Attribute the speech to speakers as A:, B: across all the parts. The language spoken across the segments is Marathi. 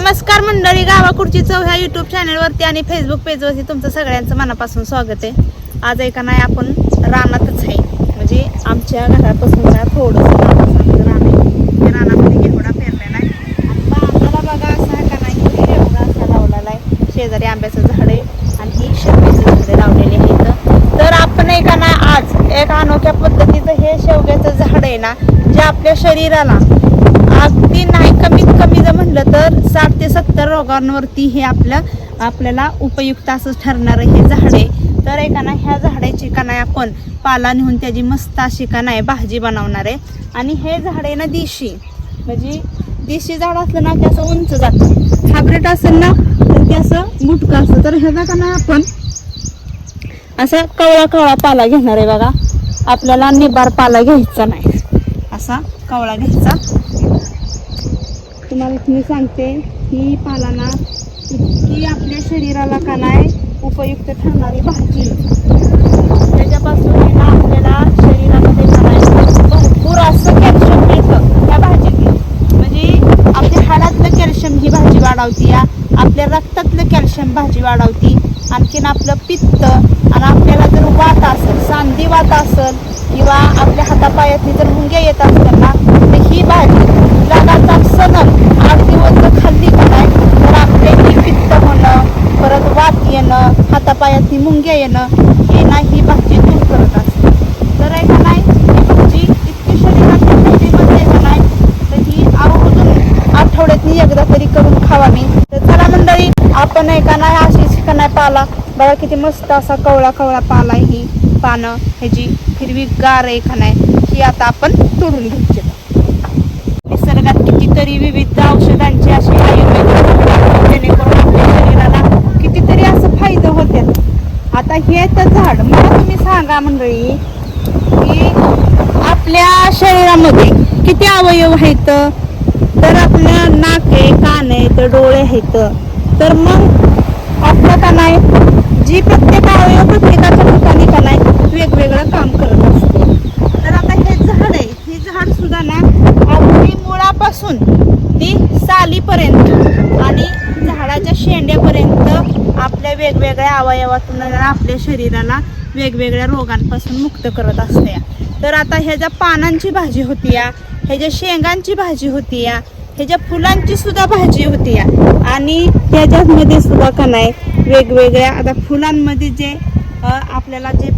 A: नमस्कार मंडळी गावाकुडची चव ह्या युट्यूब चॅनलवरती आणि फेसबुक पेजवरती तुमचं सगळ्यांचं मनापासून स्वागत आहे. आज एका नाही आपण रानातच आहे. म्हणजे आमच्या घरापासून थोडंसं लांब म्हणजे रान आहे. त्या रानामध्ये घेवडा पेरलेला आहे. आणि बांधाला बघा असा आहे का नाही घेवडा असा लावलेला आहे. शेजारी आंब्याचं झाड आहे आणि ही शेवग्याचं झाडे लावलेली आहेत. तर आपण एका ना आज एक अनोख्या पद्धतीचं हे शेवग्याचं झाड आहे ना जे आपल्या शरीराला अगदी नाही कमीत कमी जर म्हणलं तर साठ ते सत्तर रोगांवरती हे आपलं आपल्याला उपयुक्त असं ठरणारं हे झाड आहे. तर एका ना ह्या झाडाची का नाही आपण पाला नेऊन त्याची मस्त अशी का नाही भाजी बनवणार आहे. आणि हे झाड आहे ना देशी. म्हणजे देशी झाड असलं ना त्याचं उंच जातं हायब्रिड असेल ना तर ते असं मुटकं असतं. तर ह्याचा का नाही आपण असा कवळा कवळा पाला घेणार आहे बघा. आपल्याला निबार पाला घ्यायचा नाही. असा कवळा घ्यायचा. तुम्हाला मी सांगते ही पालाना इतकी आपल्या शरीराला का नाही उपयुक्त ठरणारी भाजी. त्याच्यापासून ना आपल्याला शरीरामध्ये का नाही भरपूर असं कॅल्शियम मिळतं. त्या भाजीतून म्हणजे आपल्या हाडातलं कॅल्शियम ही भाजी वाढवती या आपल्या रक्तातलं कॅल्शियम भाजी वाढवती. आणखीन आपलं पित्त आणि आपल्याला जर वात असेल सांधी वात असेल किंवा आपल्या हातापायातली जर मुंग्या येत असताना ही भाजी लगातार सलग आठ दिवस खाल्ली का नाही? तर आपले पित्त होणं परत वात येणं हातापायातनी मुंग्या येणं हे ना ही भाजी दूर करत असते. तर आहे का नाही? ही भाजी इतकी शरीरात फायदेमंद का नाही? तर ही आवर्जून आठवड्यातनी एकदा तरी करून खावावी तर चला मंडळी आपण आहे का नाही अशीच का नाही पाला. बघा किती मस्त असा कवळा कवळा पाला ही पानं. ह्याची हिरवी गार आहे का नाही ही आता आपण तोडून घ्यायची. निसर्गात कितीतरी विविध औषधांचे असे जेणेकरून आपल्या शरीराला कितीतरी असं फायदा होते आता हे तर झाड मला तुम्ही सांगा मंडळी की आपल्या शरीरामध्ये किती अवयव आहेत? तर आपल्या नाक आहे कान आहे तर डोळे आहेत. तर मग आपलं का नाही. जी प्रत्येक अवयव प्रत्येकाच्या ठिकाणी का नाही वेगवेगळं काम करत असते तर आता हे झाड आहे हे झाड सुद्धा ना अगदी मुळापासून ती सालीपर्यंत आणि झाडाच्या शेंड्यापर्यंत आपल्या वेगवेगळ्या अवयवातून आपल्या शरीराला वेगवेगळ्या रोगांपासून मुक्त करत असते. तर आता ह्याच्या पानांची भाजी होती या ह्याच्या शेंगांची भाजी होती या ह्याच्या फुलांची सुद्धा भाजी होती या आणि त्याच्यामध्ये सुद्धा का नाही वेगवेगळ्या आता फुलांमध्ये जे आपल्याला जे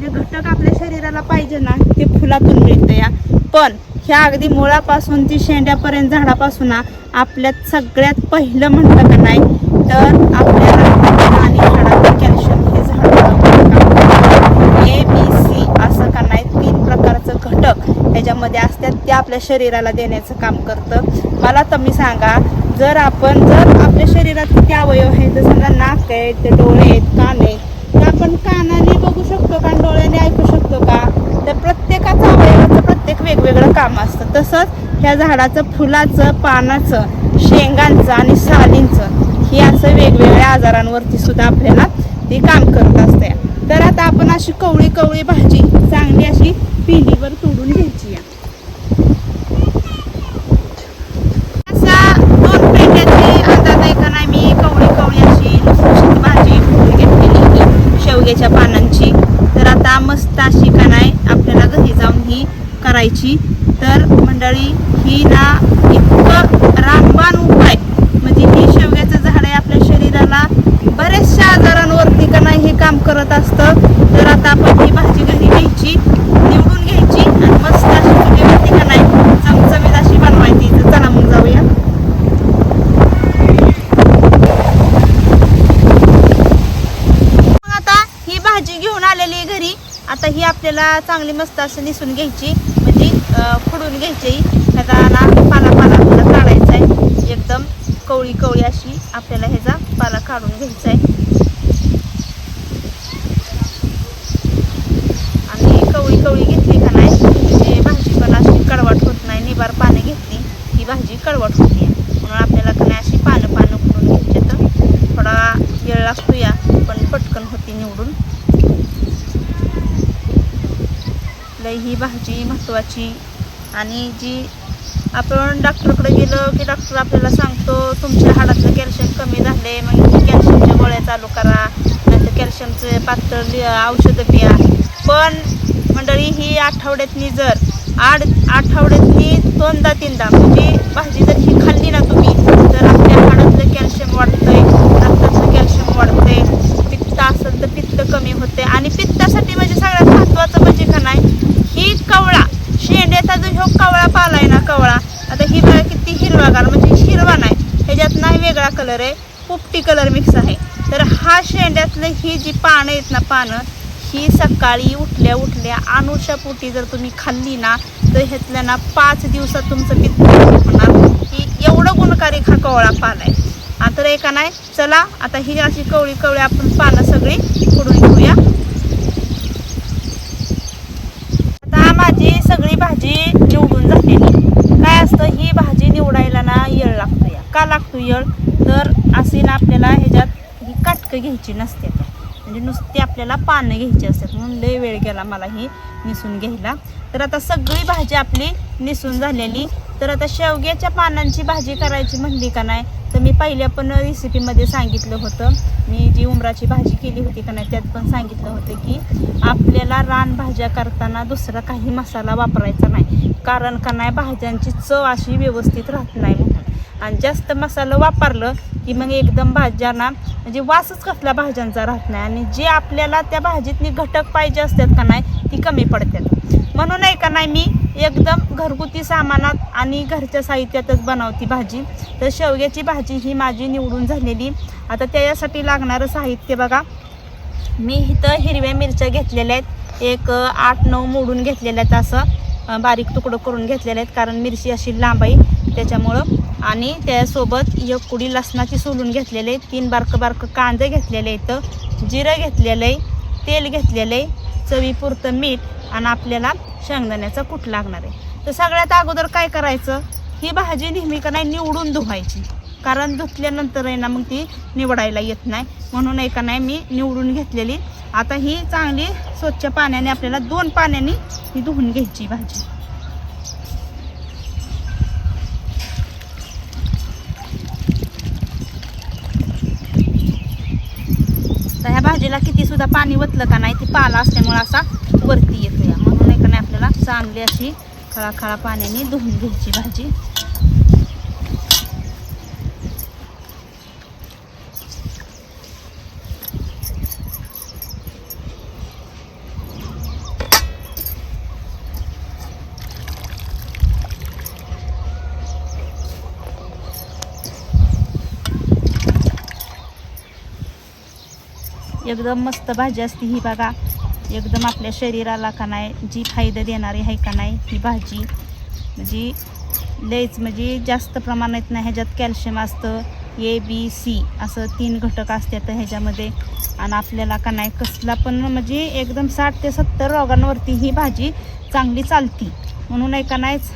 A: जे घटक आपल्या शरीराला पाहिजे ना ते फुलातून मिळतं या पण ह्या अगदी मुळापासून ती शेंड्यापर्यंत झाडापासून आपल्यात सगळ्यात पहिलं म्हणतं का नाही तर आपल्याला आणि झाडाचं कॅल्शियम हे झाड ए बी सी असं का नाही तीन प्रकारचं घटक त्याच्यामध्ये असतात ते आपल्या शरीराला देण्याचं काम करतं. मला तुम्ही सांगा जर आपण जर आपल्या शरीरात किती अवयव आहेत जसं समजा नाक आहेत ते डोळे आहेत कान आहेत तर आपण कानाने बघू शकतो का डोळ्याने ऐकू शकतो का? तर प्रत्येकाचं अवयवाचं प्रत्येक वेगवेगळं काम असतं. तसंच ह्या झाडाचं फुलाचं पानाचं शेंगांचं आणि सालींचं हे असं वेगवेगळ्या आजारांवरती सुद्धा आपल्याला ती काम करत असते. तर आता आपण अशी कवळी कवळी भाजी चांगली अशी पिलीवर तोडून घ्यायची आहे. का नाही मी कवळी कवळी अशी भाजी शेवग्याच्या पानांची. तर आता मस्त अशी का नाही आपल्याला घरी जाऊन ही करायची. तर मंडळी ही ना इतकं रामबाण उपाय म्हणजे ही शेवग्याचं झाड आहे आपल्या शरीराला बऱ्याचशा आजारांवरती का नाही हे काम करत असतं. तर आता आपण ही भाजी घरी घ्यायची निवडून घ्यायची आणि मस्त अशी चुलीवरती का नाही चमचमीत अशी बनवायची. तर चला मग जाऊया. मग आता ही भाजी घेऊन आलेली आहे घरी. आता ही आपल्याला चांगली मस्त असं निसून घ्यायची. म्हणजे फुडून फोडून घ्यायची. ह्याचा ना पाला पाला आपल्याला काढायचा आहे. एकदम कवळी कवळी अशी आपल्याला ह्याचा पाला काढून घ्यायचा आहे आणि कवळी कवळी घेतली का नाही म्हणजे भाजी पण अशी कडवट होत नाही निबार पानं घेतली ही भाजी कडवट होती म्हणून आपल्याला का नाही अशी पानं पानं करून घ्यायची तर थोडा वेळ लागतो या पण पटकन होती निवडून लय ही भाजी महत्त्वाची आणि जी आपण डॉक्टरकडे गेलो की डॉक्टर आपल्याला सांगतो तुमच्या हाडातलं कॅल्शियम कमी झाले मग कॅल्शियमच्या गोळ्या चालू करा नंतर कॅल्शियमचे पातळ लि- औषधं पिया. पण मंडळी ही आठवड्यातनी जर आठ आठवड्यातनी दोनदा तीनदा म्हणजे भाजी जर ही खाल्ली ना तुम्ही तर आपल्या हाडातलं कॅल्शियम वाढतंय रक्तातलं कॅल्शियम वाढतंय पित्त असेल तर पित्त कमी होते आणि पित्तासाठी म्हणजे सगळ्यात महत्त्वाचं म्हणजे का नाही ही कवळा शेंड्याचा जो ह्यो कवळा पालाय ना कवळा आता ही बघा किती हिरवागार म्हणजे हिरवा नाही ह्याच्यात कलर आहे पोपटी कलर मिक्स आहे. तर हा शेंड्यातलं ही जी पानं आहेत ना पानं ही सकाळी उठल्या उठल्या अनुषापोटी जर तुम्ही खाल्ली ना तर ह्यातल्या ना पाच दिवसात तुमचं पित्त होणार. ही एवढं गुणकारी हा कवळा पान आहे. आता एका नाही चला आता ही अशी कवळी कवळी आपण पानं सगळी फोडून घेऊया. आता माझी सगळी भाजी निवडून झालेली. काय असतं ही भाजी निवडायला ना येळ लागतो या. का लागतो येळ? तर असे ना आपल्याला ह्याच्यात ही काटकं घ्यायची नसते. म्हणजे नुसती आपल्याला पानं घ्यायची असतात. म्हणून लय वेळ गेला मला ही निसून घ्यायला. तर आता सगळी भाजी आपली निसून झालेली. तर आता शेवग्याच्या पानांची भाजी करायची म्हणली का नाही तर मी पहिल्या पण रेसिपीमध्ये सांगितलं होतं. मी जी उमराची भाजी केली होती का नाही त्यात पण सांगितलं होतं की आपल्याला रान भाज्या करताना दुसरा काही मसाला वापरायचा नाही. कारण का नाही भाज्यांची चव अशी व्यवस्थित राहत नाही. आणि जास्त मसाला वापरलं की मग एकदम भाज्यांना म्हणजे वासच कसला भाज्यांचा राहत नाही. आणि जे आपल्याला त्या भाजीतली घटक पाहिजे असतात का नाही ती कमी पडतात. म्हणून आहे का नाही मी एकदम घरगुती सामानात आणि घरच्या साहित्यातच बनवती भाजी. तर शेवग्याची भाजी ही माझी निवडून झालेली. आता त्याच्यासाठी लागणारं साहित्य बघा. मी इथं हिरव्या मिरच्या घेतलेल्या आहेत. एक आठ नऊ मोडून घेतलेल्या आहेत असं. बारीक तुकडं करून घेतलेले आहेत कारण मिरची अशी लांब आहे. त्याच्यामुळं आणि त्यासोबत एक कुडी लसणाची सोलून घेतलेले आहे. तीन बारकं बारकं कांदे घेतलेले आहेत. जिरं घेतलेलं आहे. तेल घेतलेलं आहे. चवीपुरतं मीठ आणि आपल्याला शेंगदाण्याचा कूट लागणार आहे. तर सगळ्यात अगोदर काय करायचं? ही भाजी नेहमी का नाही निवडून धुवायची. कारण धुतल्यानंतर आहे ना मग ती निवडायला येत नाही. म्हणून आहे का नाही मी निवडून घेतलेली. आता ही चांगली स्वच्छ पाण्याने आपल्याला दोन पाण्याने ही धुवून घ्यायची भाजी. तर ह्या भाजीला किती सुद्धा पाणी वतलं का नाही ती पाला असल्यामुळे असा वरती येतो या म्हणून नाही का नाही आपल्याला चांगली अशी खळाखळा पाण्याने धुवून घ्यायची भाजी. एकदम मस्त भाजी असते ही बघा. एकदम आपल्या शरीराला का नाही जी फायदा देणारी आहे का नाही ही भाजी. म्हणजे लयच म्हणजे जास्त प्रमाणात नाही ह्याच्यात कॅल्शियम असतं ए बी सी असं तीन घटक असतात ह्याच्यामध्ये. आणि आपल्याला का नाही कसला पण म्हणजे एकदम साठ ते सत्तर रोगांवरती ही भाजी चांगली चालती. म्हणून आहे का नाहीच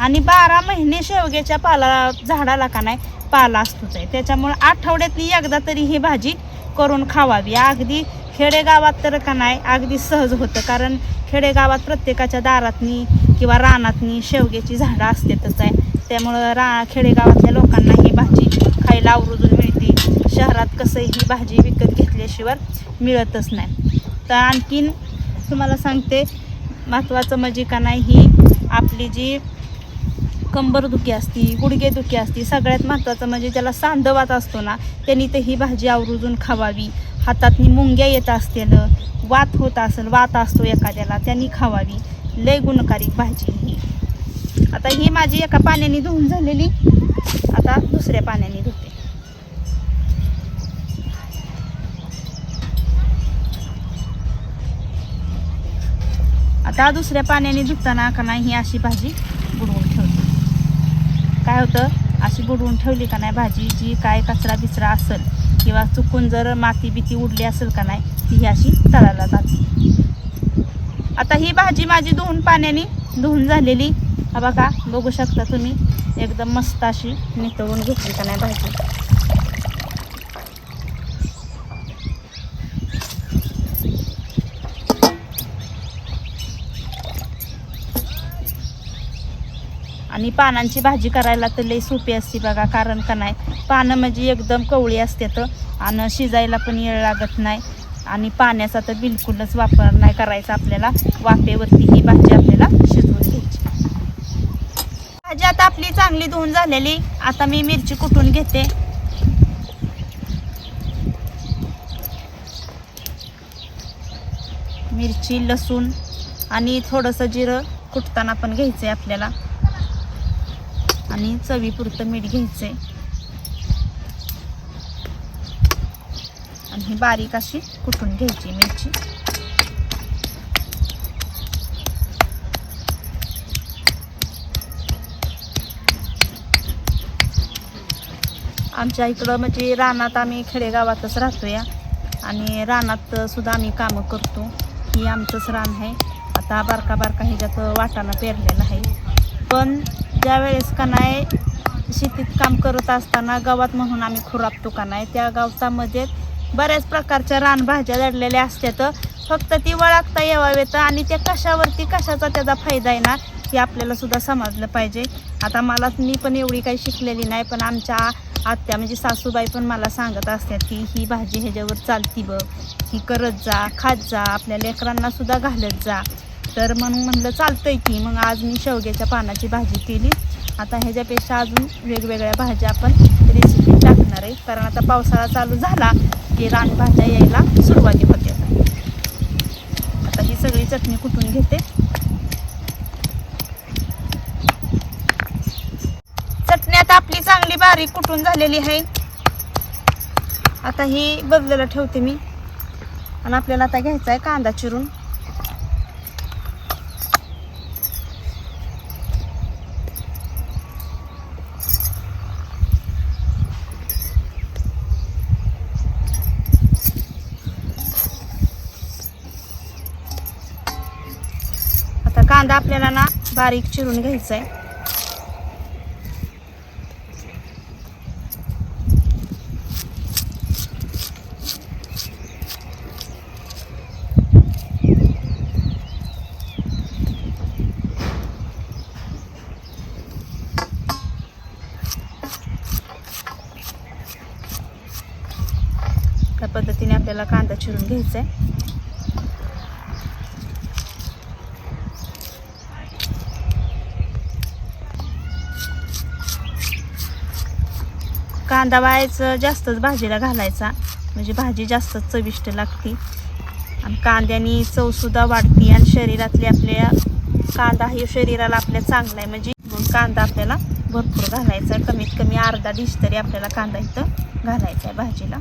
A: आणि बारा महिने शेवग्याच्या पाला झाडाला का नाही पाला असतोच आहे. त्याच्यामुळं आठवड्यातली एकदा तरी ही भाजी करून खावावी. अगदी खेडेगावात तर का नाही अगदी सहज होतं. कारण खेडेगावात प्रत्येकाच्या दारातनी किंवा रानातनी शेवग्याची झाडं असतातच आहे. त्यामुळं रा खेडेगावातल्या लोकांना ही भाजी खायला आवर्जून मिळते. शहरात कसं ही भाजी विकत घेतल्याशिवाय मिळतच नाही. तर आणखीन तुम्हाला सांगते महत्त्वाचं म्हणजे का नाही ही आपली जी कंबरदुखी असती गुडघेदुखी असती सगळ्यात महत्त्वाचं म्हणजे ज्याला सांधवात असतो ना त्यांनी तर ही भाजी आवर्जून खावावी. हातातनी मुंग्या येत असतील वात होत असेल वात असतो एखाद्याला त्यांनी खावावी. लय गुणकारी भाजी ही. आता ही माझी एका पाण्याने धुवून झालेली. आता दुसऱ्या पाण्याने धुते. आता दुसऱ्या पाण्याने धुताना का नाही ही अशी भाजी बुडवून काय होतं? अशी बुडवून ठेवली का नाही भाजी? जी काय कचरा बिचरा असेल किंवा चुकून जर माती बिती उडली असेल का नाही ती ही अशी तळायला जाते. आता ही भाजी माझी धुवून पाण्याने धुवून झालेली. बघा बघू शकता तुम्ही. एकदम मस्त अशी नितळून घेतली का नाही भाजी. आणि पानांची भाजी करायला तर लई सोपी असते बघा कारण का नाही? पानं म्हणजे एकदम कवळी असते तर. आणि शिजायला पण वेळ लागत नाही. आणि पाण्याचा तर बिलकुलच वापर नाही करायचा आपल्याला. वाफेवरती ही भाजी आपल्याला शिजवून घ्यायची. भाजी आता आपली चांगली धुवून झालेली. आता मी मिरची कुटून घेते. मिरची लसूण आणि थोडंसं जिरं कुटताना पण घ्यायचं आहे आपल्याला. आणि चवीपुरतं मीठ घ्यायचं आहे आणि ही बारीक अशी कुटून घ्यायची मिरची? आमच्या इकडं म्हणजे रानात आम्ही खेडेगावातच राहतो या आणि रानात सुद्धा आम्ही कामं करतो. ही आमचंच रान आहे. आता बारका बारका ह्याच्यात वाटाणा पेरलेला आहे. पण ज्यावेळेस का नाही शेतीत काम करत असताना गावात म्हणून आम्ही खुरापतो का नाही त्या गावतामध्ये बऱ्याच प्रकारच्या रानभाज्या दडलेल्या असतात. फक्त ती वळखता यावावेत आणि त्या कशावरती कशाचा त्याचा फायदा येणार हे आपल्याला सुद्धा समजलं पाहिजे. आता मला मी पण एवढी काही शिकलेली नाही पण आमच्या आत्या म्हणजे सासूबाई पण मला सांगत असतात की ही भाजी ह्याच्यावर चालती बघ. ही करत जा खात जा आपल्या लेकरांना सुद्धा घालत जा. तर मग म्हणलं चालतंय की मग आज मी शेवग्याच्या पानाची भाजी केली. आता ह्याच्यापेक्षा अजून वेगवेगळ्या भाज्या आपण रेसिपी टाकणार आहे. कारण आता पावसाळा चालू झाला की रानभाज्या यायला सुरुवाती होते आता ही सगळी चटणी कुटून घेते? चटणी आता आपली चांगली बारीक कुटून झालेली आहे? आता ही बदलेला ठेवते मी. आणि आपल्याला आता घ्यायचा आहे कांदा चिरून आता कांदा आपल्याला ना बारीक चिरून घ्यायचा आहे त्या पद्धतीने आपल्याला कांदा चिरून घ्यायचा आहे कांदा वाळायचं जास्तच भाजीला घालायचा. म्हणजे भाजी जास्तच चविष्ट लागते. आणि कांद्याने चवसुद्धा वाढते आणि शरीरातले आपल्या कांदा हे शरीराला आपल्या चांगला आहे. म्हणजे कांदा आपल्याला भरपूर घालायचा. आहे कमीत कमी अर्धा डिश तरी आपल्याला कांदा इथं घालायचा आहे भाजीला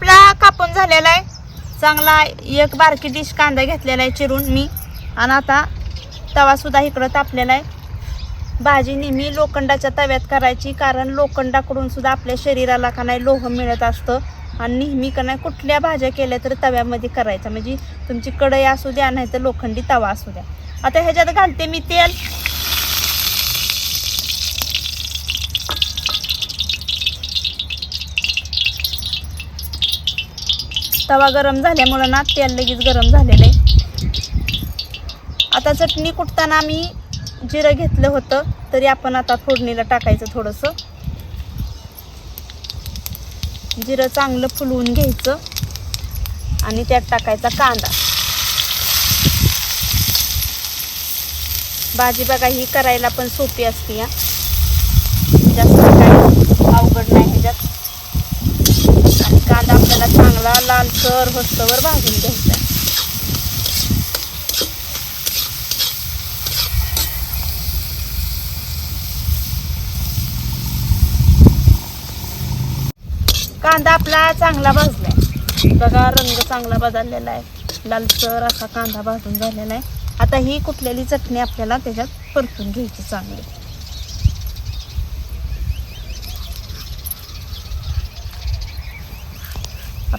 A: आता पण कापून झालेला आहे. चांगला एक बारकी डिश कांदा घेतलेला आहे चिरून मी. आणि आता तवासुद्धा इकडं तापलेला आहे. भाजी नेहमी लोखंडाच्या तव्यात करायची कारण लोखंडाकडून सुद्धा आपल्या शरीराला का नाही लोह मिळत असतं. आणि नेहमी का नाही कुठल्या भाज्या केल्या तर तव्यामध्ये करायचं. म्हणजे तुमची कढई असू द्या नाही तर लोखंडी तवा असू द्या. आता ह्याच्यात घालते मी तेल. तवा गरम झाल्यामुळं ना तेल लगेच गरम झालेलं आहे. आता चटणी कुटताना आम्ही जिरं घेतलं होतं तरी आपण आता फोडणीला टाकायचं थोडंसं. जिरं चांगलं फुलवून घ्यायचं आणि त्यात टाकायचा कांदा. भाजी बघा ही करायला पण सोपी असते या जास्त काय अवघड नाही ह्याच्यात आणि कांदा चांगला लालसर होस्तवर भाजून घ्यायचा. आहे. कांदा आपला चांगला भाजलाय. बघा रंग चांगला बदललेला आहे. लालसर असा कांदा भाजून झालेला आहे. आता ही कुठलेली चटणी आपल्याला त्याच्यात परतून घ्यायची चांगली.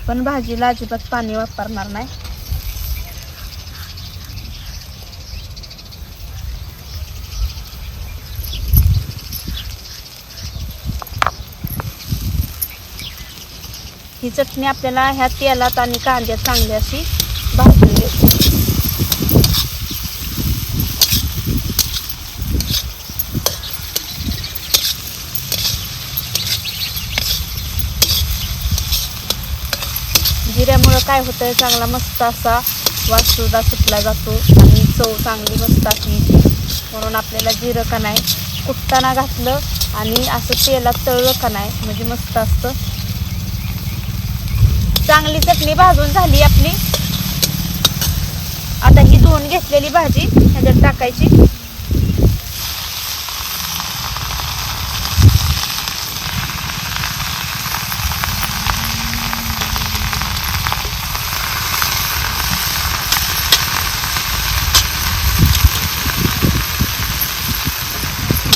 A: पण भाजीला अजिबात पाणी वापरणार नाही. ही चटणी आपल्याला ह्या तेलात आणि कांद्यात चांगली अशी भाजी काय होतं चांगला मस्त असा वाससुद्धा सुटला जातो आणि चव चांगली मस्त अशी म्हणून आपल्याला जिरं का नाही कुटताना घातलं आणि असं तेलात तळलं का नाही म्हणजे मस्त असतं. चांगली चटणी भाजून झाली आपली. आता ही धुवून घेतलेली भाजी ह्याच्यात टाकायची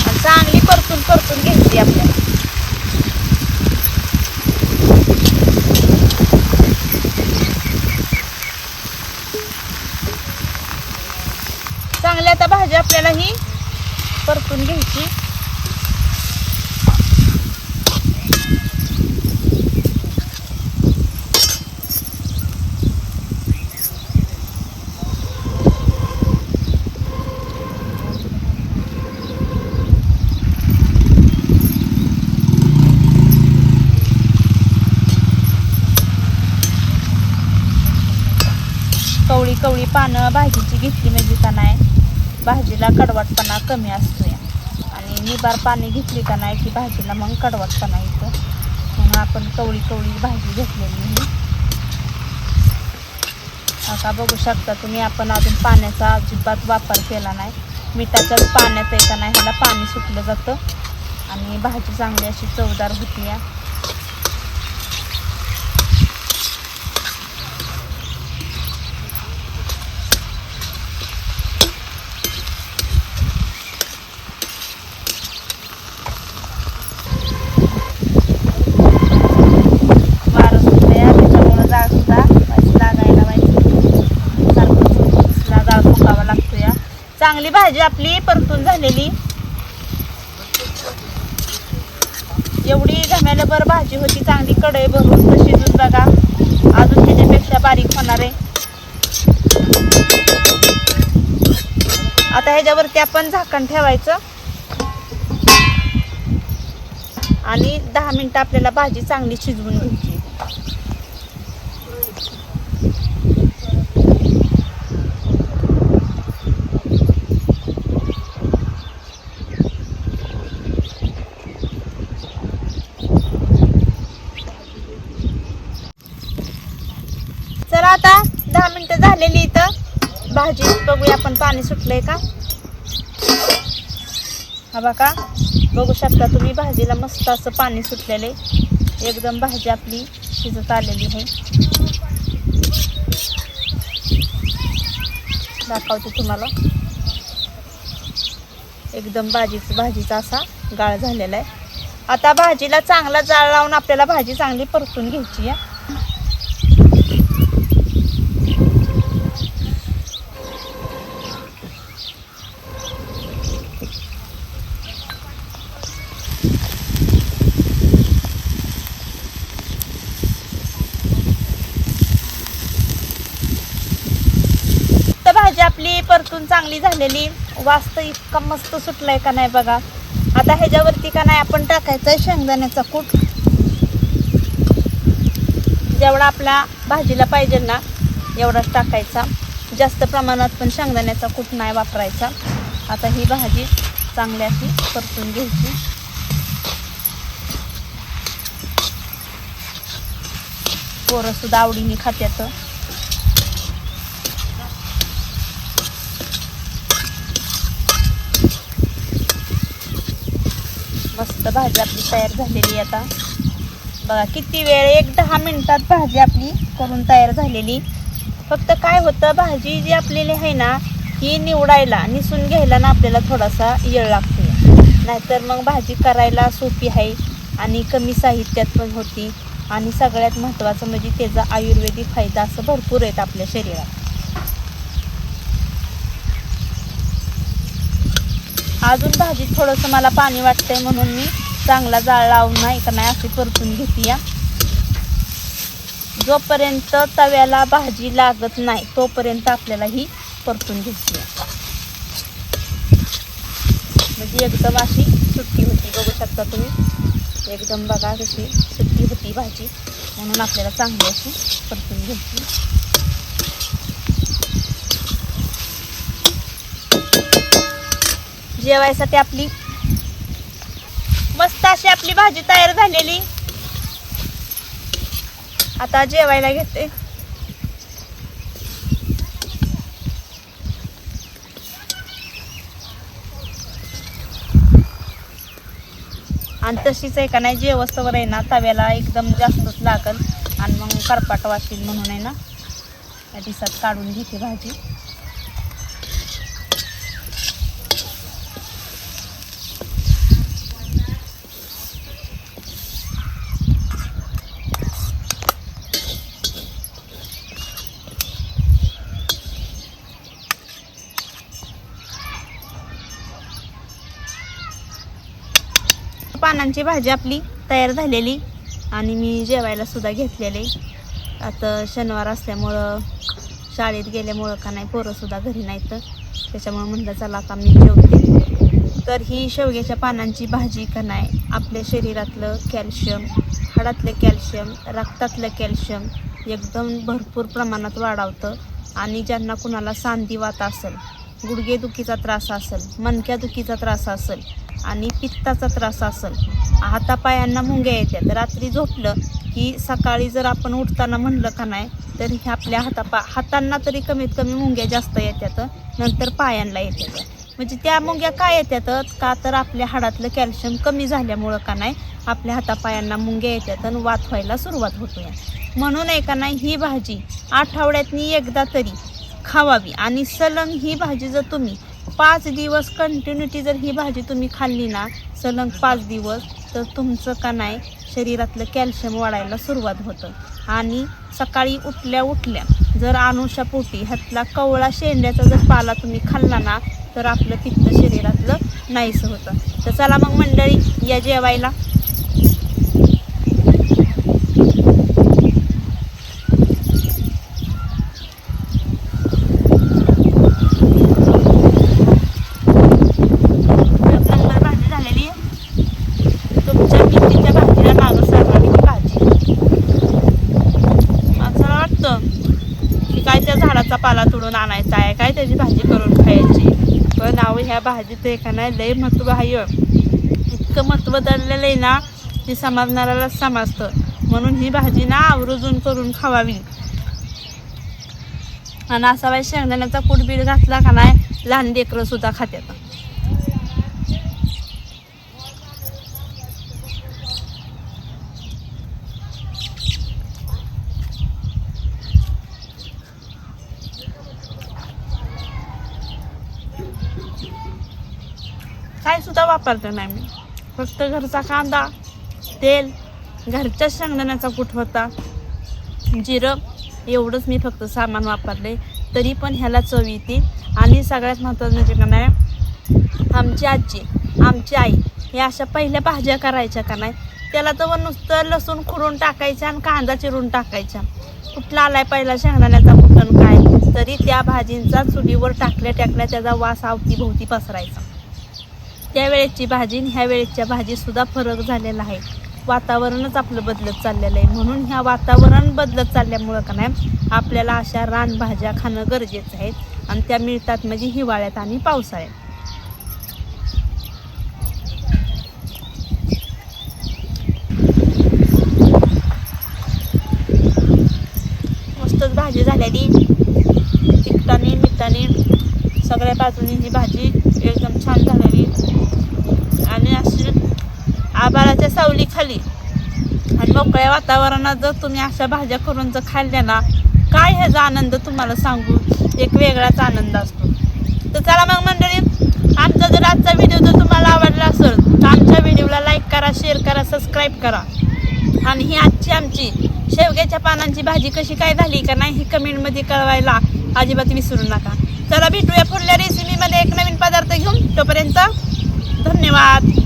A: आणि चांगली परतून परतून घ्यायची आपल्याला चांगली आता भाजी आपल्याला ही परतून घ्यायची कवळी कवळी पानं भाजीची घेतली म्हणजे का नाही. भाजीला कडवटपणा कमी असतो या आणि निबार पाणी घेतली का नाही की भाजीला मग कडवटपणा येतो. म्हणून आपण कवळी कवळी भाजी घेतलेली आहे. आता बघू शकता तुम्ही आपण अजून पाण्याचा अजिबात वापर केला नाही. मिठाच्याच पाण्यात आहे का नाही ह्याला पाणी सुटलं जातं. आणि भाजी चांगली अशी चवदार होती या वारं सुटलं या त्याच्यामुळं जाळ सुद्धा वाईस लागायला पाहिजे सारखं कसला जाळ फुकावा लागतो या चांगली भाजी आपली परतून झालेली. एवढी बरं भाजी होती चांगली कढई भरून तर शिजून बघा. अजून त्याच्यापेक्षा बारीक होणार आहे. आता ह्याच्यावरती आपण झाकण ठेवायचं. आणि दहा मिनटं आपल्याला भाजी चांगली शिजवून घ्यायची चला आता दहा मिनिटं झालेली इथं. भाजी बघूया आपण पाणी सुटलंय का? हा बघा बघू शकता तुम्ही भाजीला मस्त असं पाणी सुटलेलं आहे. एकदम भाजी आपली शिजत आलेली आहे. दाखवते तुम्हाला. एकदम भाजीचं भाजीचा असा गाळ झालेला आहे. आता भाजीला चांगला जाळ लावून आपल्याला भाजी चांगली परतून घ्यायची आहे. तर भाजी आपली परतून चांगली झालेली. वास्त इतका मस्त सुटलाय का नाही बघा. आता ह्याच्यावरती का नाही आपण टाकायचं आहे शेंगदाण्याचा कूट. जेवढा आपल्या भाजीला पाहिजे ना एवढाच टाकायचा. जास्त प्रमाणात पण शेंगदाण्याचा कूट नाही वापरायचा. आता ही भाजी चांगली अशी परतून घ्यायची. पोरं सुद्धा आवडीने खात्यात. मस्त भाजी आपली तयार झालेली आता. बघा किती वेळ एक दहा मिनिटात भाजी आपली करून तयार झालेली. फक्त काय होतं भाजी जी आपलेली आहे ना ही निवडायला निसून घ्यायला ना आपल्याला थोडासा येळ लागतो. नाहीतर मग भाजी करायला सोपी आहे आणि कमी साहित्यात पण होती. आणि सगळ्यात महत्त्वाचं म्हणजे त्याचा आयुर्वेदिक फायदा असं भरपूर आहेत आपल्या शरीरात. अजून भाजीत थोडंसं मला पाणी वाटतंय म्हणून मी चांगला जाळ लावून नाही का नाही अशी परतून घेतीया. जोपर्यंत तव्याला भाजी लागत नाही तोपर्यंत आपल्याला ही परतून घ्यायची म्हणजे एकदम अशी सुट्टी होती बघू शकता तुम्ही. एकदम बघा कशी सुट्टी होती भाजी. म्हणून आपल्याला चांगली अशी परतून घ्यायची. जेवायसाठी आपली मस्त अशी आपली भाजी तयार झालेली. आता जेवायला घेते. आणि तशीच आहे का नाही जेवस्तवर आहे ना तव्याला एकदम जास्तच लागल. आणि मग करपाट वाशील म्हणून आहे ना या दिसात काढून घेते भाजी. पानांची भाजी आपली तयार झालेली आणि मी जेवायला सुद्धा घेतलेले. आता शनिवार असल्यामुळं शाळेत गेल्यामुळं का नाही पोरंसुद्धा घरी नाहीत. त्याच्यामुळं म्हटलं चला आता मी जेवते. तर ही शेवग्याच्या पानांची भाजी का नाही आपल्या शरीरातलं कॅल्शियम हाडातलं कॅल्शियम रक्तातलं कॅल्शियम एकदम भरपूर प्रमाणात वाढवतं आणि ज्यांना कुणाला सांधिवात असेल गुडघेदुखीचा त्रास असेल मनक्या दुखीचा त्रास असेल आणि पित्ताचा त्रास असेल. हातापायांना मुंग्या येतात रात्री झोपलं की सकाळी जर आपण उठताना म्हणलं का नाही तर हे आपल्या हातापा हातांना तरी कमीत कमी मुंग्या जास्त येतात नंतर पायांना येतात म्हणजे त्या मुंग्या काय येतात का तर आपल्या हाडातलं कॅल्शियम कमी झाल्यामुळं का नाही आपल्या हातापायांना मुंग्या येतात आणि वात व्हायला सुरुवात होतो. म्हणून आहे का नाही ही भाजी आठवड्यातनी एकदा तरी खावावी. आणि सलंग ही भाजी जर तुम्ही पाच दिवस कंटिन्युटी जर ही भाजी तुम्ही खाल्ली ना सलग पाच दिवस तर तुमचं का नाही शरीरातलं कॅल्शियम वाढायला सुरुवात होतं. आणि सकाळी उठल्या उठल्या जर अनुषापोटी ह्यातला कवळा शेंड्याचा जर पाला तुम्ही खाल्ला ना तर आपलं पित्त शरीरातलं नाहीसं होतं. तर चला मग मंडळी या जेवायला एक नंबर भाजी झालेली तुमच्या मेथीच्या भाजीला मागं सरणारी ही भाजी माणसाला वाटतं की काय त्या झाडाचा पाला तोडून आणायचा आहे. काय त्याची भाजी करून खायची? पण नाव ह्या भाजीचं एका नाही? लय महत्त्व आहे इतकं महत्त्व दडलेलं आहे ना ती समजणाऱ्याला समजतं. म्हणून ही भाजी ना आवर्जून करून खावावी. आणि असा बाई शेंगदाण्याचा कुटबीट घातला का नाही लहान लेकरं सुद्धा खात्यात. काय सुद्धा वापरते नाही मी. फक्त घरचा कांदा तेल घरच्या शेंगदाण्याचा कुठ होता. जिरं एवढंच मी फक्त सामान वापरले. तरी पण ह्याला चव येते. आणि सगळ्यात महत्त्वाचं म्हणजे का नाही आमची आजी आमची आई हे अशा पहिल्या भाज्या करायच्या का नाही? त्याला तर नुसतं लसूण खुडून टाकायच्या आणि कांदा चिरून टाकायच्या कुठला आलाय पहिला शेंगदाण्याचा कुठं काय? तरी त्या भाजींचा चुलीवर टाकल्या टाकल्या त्याचा वास अवतीभोवती पसरायचा. त्यावेळेची भाजी आणि ह्या वेळेच्या भाजीसुद्धा फरक झालेला आहे. वातावरणच आपलं बदलत चाललेलं आहे. म्हणून ह्या वातावरण बदलत चालल्यामुळं का नाही आपल्याला अशा रानभाज्या खाणं गरजेचं आहे. आणि त्या मिळतात म्हणजे हिवाळ्यात आणि पावसाळ्यात. मस्तच भाजी झालेली. आणि सगळ्या बाजूनी ही भाजी एकदम छान झालेली. आणि अशी आभाराच्या सावली खाली आणि मोकळ्या वातावरणात जर तुम्ही अशा भाज्या करून जर खाल्ल्या ना काय ह्याचा आनंद तुम्हाला सांगू? एक वेगळाच आनंद असतो. तर चला मग मंडळी आमचा जर आजचा व्हिडिओ जर तुम्हाला आवडला असेल तर आमच्या व्हिडिओला लाईक करा शेअर करा सबस्क्राईब करा. आणि ही आजची आमची शेवग्याच्या पानांची भाजी कशी काय झाली का नाही ही कमेंटमध्ये कळवायला अजिबात विसरू नका. चला भेटूया पुढल्या रेसिपीमध्ये एक नवीन पदार्थ घेऊन. तोपर्यंत धन्यवाद.